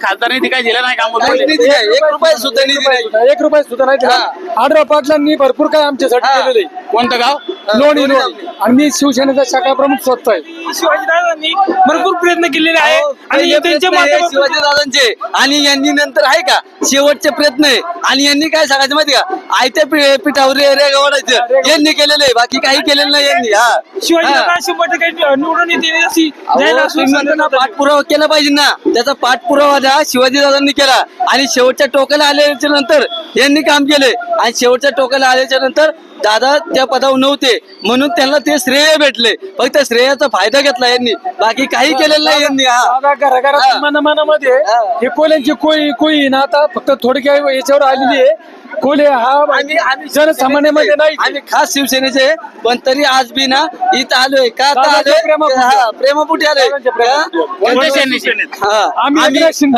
खासदार निधी काय दिला नाही काम काहीच निधी नाही, एक रुपया सुद्धा निधी नाही. एक रुपया सुद्धा नाही दिला. आढराव पाटलांनी भरपूर काय आमच्यासाठी. केलेलं आहे. कोणतं गाव? लोणी लोणी. लोणी आणि मी शिवसेनेचा शाखा प्रमुख स्वतः आहे. शिवाजीदादांनी भरपूर प्रयत्न केलेले आहे आणि त्यांच्या आणि यांनी नंतर आहे का? शेवटचे प्रयत्न आहे. आणि यांनी काय सांगायचं माहिती का? आयत्या पी- पिठावर रे रे गवडायचं यांनी केलेलं आहे. बाकी काही केलेलं नाही यांनी. हा. शिवाजीदादा हा. शंभर टक्के निवडून येते अशी अहो. पाठपुरावा केला पाहिजे ना. त्याचा पाठपुरावा द्या. शिवाजीदादांनी केला. आणि शेवटच्या टोकाला आल्याच्यानंतर यांनी काम केले. आणि शेवटच्या टोकाला आल्याच्यानंतर दादा त्या पदावर नव्हते. म्हणून त्यांना ते श्रेय भेटले. फक्त श्रेयाचा फायदा घेतला यांनी. बाकी काही केलेलं नाही यांनी हा. दादा घराघरात हा. मनामनामध्ये कोल्यांची कोळी कोळी ना आता फक्त थोडक्या याच्यावर आलेली आहे. कोले हा आम्ही आम्ही जनसामान्यामध्ये नाही. आम्ही खास शिवसेनेचे. आहे, पण तरी आज बी ना इथं आलोय. का आता दादाच्या आलोय? प्रेमापोटी. हा, प्रेमापोटी आलोय. दादाच्या प्रेमापोटी. हा? कोणत्या सेनेचे? हा. आम्ही एकनाथ शिंदे.